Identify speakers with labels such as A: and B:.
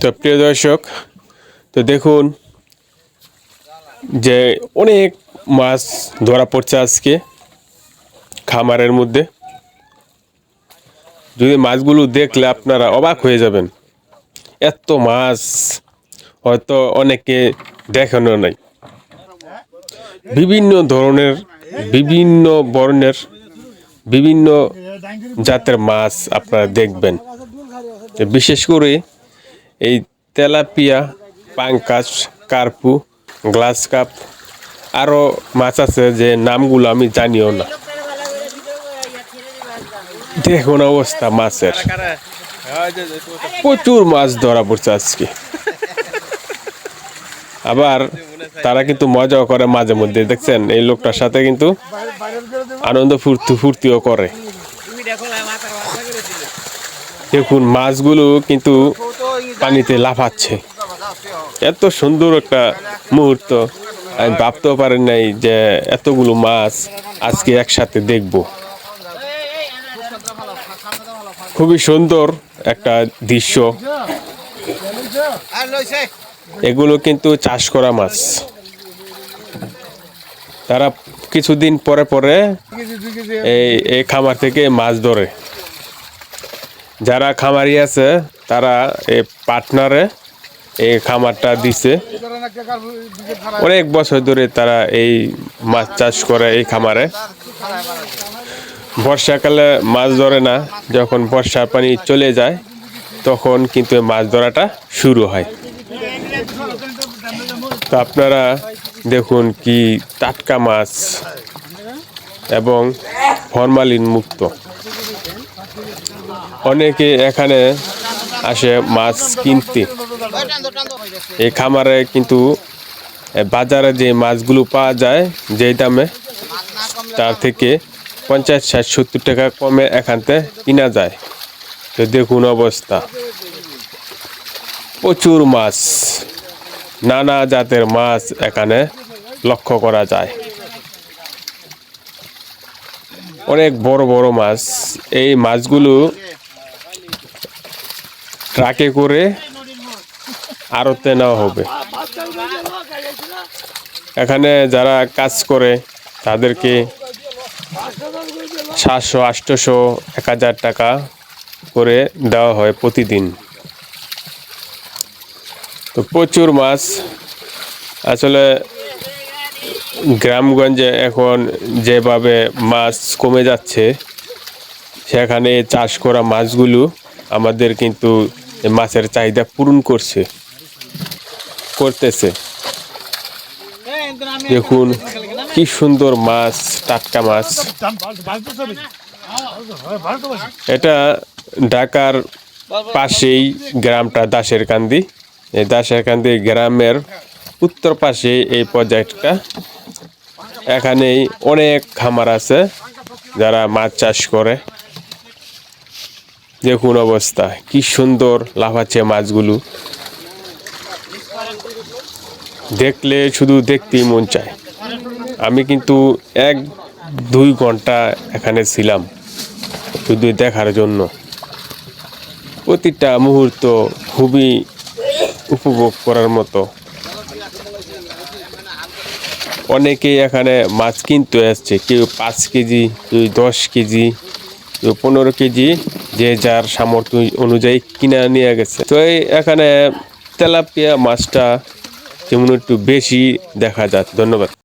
A: তো প্রিয় দর্শক, তো দেখুন যে অনেক মাছ ধরা পড়ছে আজকে খামারের মধ্যে। যদি মাছগুলো দেখলে আপনারা অবাক হয়ে যাবেন, এত মাছ হয়তো অনেকে দেখানো নাই। বিভিন্ন ধরনের, বিভিন্ন বর্ণের, বিভিন্ন জাতের মাছ আপনারা দেখবেন। বিশেষ করে এই tilapia, pangas, carp, grass carp আরও মাছ আছে যে নামগুলো আমি জানিও না। দেখুন অবস্থা মাছের। প্রচুর মাছ ধরা পড়ছে আজকে। আবার তারা কিন্তু মজাও করে মাঝে মধ্যে, দেখছেন? এই লোকটার সাথে কিন্তু আনন্দ ফুর্তি ফুর্তিও করে। দেখুন, মাছগুলো কিন্তু পানিতে লাফাচ্ছে। এত সুন্দর একটা মুহূর্ত। আমি ভাবতেও পারেন নাই যে এতগুলো মাছ আজকে একসাথে দেখব। খুবই সুন্দর একটা দৃশ্য। এগুলো কিন্তু চাষ করা মাছ। তারা কিছুদিন পরে পরে এই খামার থেকে মাছ ধরে। যারা খামারি আছে, তারা এই পার্টনারে এই খামারটা দিছে। অনেক বছর ধরে তারা এই মাছ চাষ করে এই খামারে। বর্ষাকালে মাছ ধরে না, যখন বর্ষার পানি চলে যায়, তখন কিন্তু মাছ ধরাটা শুরু হয়। তো আপনারা দেখুন কি টাটকা মাছ এবং ফরমালিন মুক্ত অনেকে এখানে আসে মাছ কিনতে। এই খামারে কিন্তু বাজারে যে মাছগুলো পাওয়া যায়, যেই দামে, তার থেকে পঞ্চাশ, ষাট, সত্তর টাকা কমে এখানতে কিনা যায়। তো দেখুন অবস্থা। প্রচুর মাছ, নানা জাতের মাছ এখানে লক্ষ্য করা যায়। অনেক বড় বড় মাছ। এই মাছগুলো ট্রাকে করে আড়তে নেওয়া হবে। এখানে যারা কাজ করে, তাদেরকে সাতশো আটশোশো এক হাজার টাকা করে দেওয়া হয় প্রতিদিন। তো প্রচুর মাছ। আসলে গ্রামগঞ্জে এখন যেভাবে মাছ কমে যাচ্ছে, সেখানে চাষ করা মাছগুলো আমাদের কিন্তু মাছের চাহিদা পূরণ করছে, করতেছে। দেখুন, কি সুন্দর মাছ, টাটকা মাছ। এটা ঢাকার পাশেই গ্রামটা দাসের কান্দি এই দাসের কান্দি গ্রামের উত্তর পাশে এই পর্যায়টা এখানেই অনেক খামার আছে যারা মাছ চাষ করে। দেখুন অবস্থা, কি সুন্দর লাফাচ্ছে মাছগুলো। দেখলে শুধু দেখতেই মন চায়। আমি কিন্তু এক, দুই ঘণ্টা এখানে ছিলাম, শুধু দেখার জন্য। প্রতিটা মুহূর্ত খুবই উপভোগ করার মতো। অনেকেই এখানে মাছ কিনতে আসছে, কেউ পাঁচ কেজি, কেউ দশ কেজি। কেউ পনেরো কেজি যে যার সামর্থ্য অনুযায়ী কিনা নিয়ে গেছে। তো এখানে তেলাপিয়া মাছটা যেমন একটু বেশি দেখা যায় ধন্যবাদ।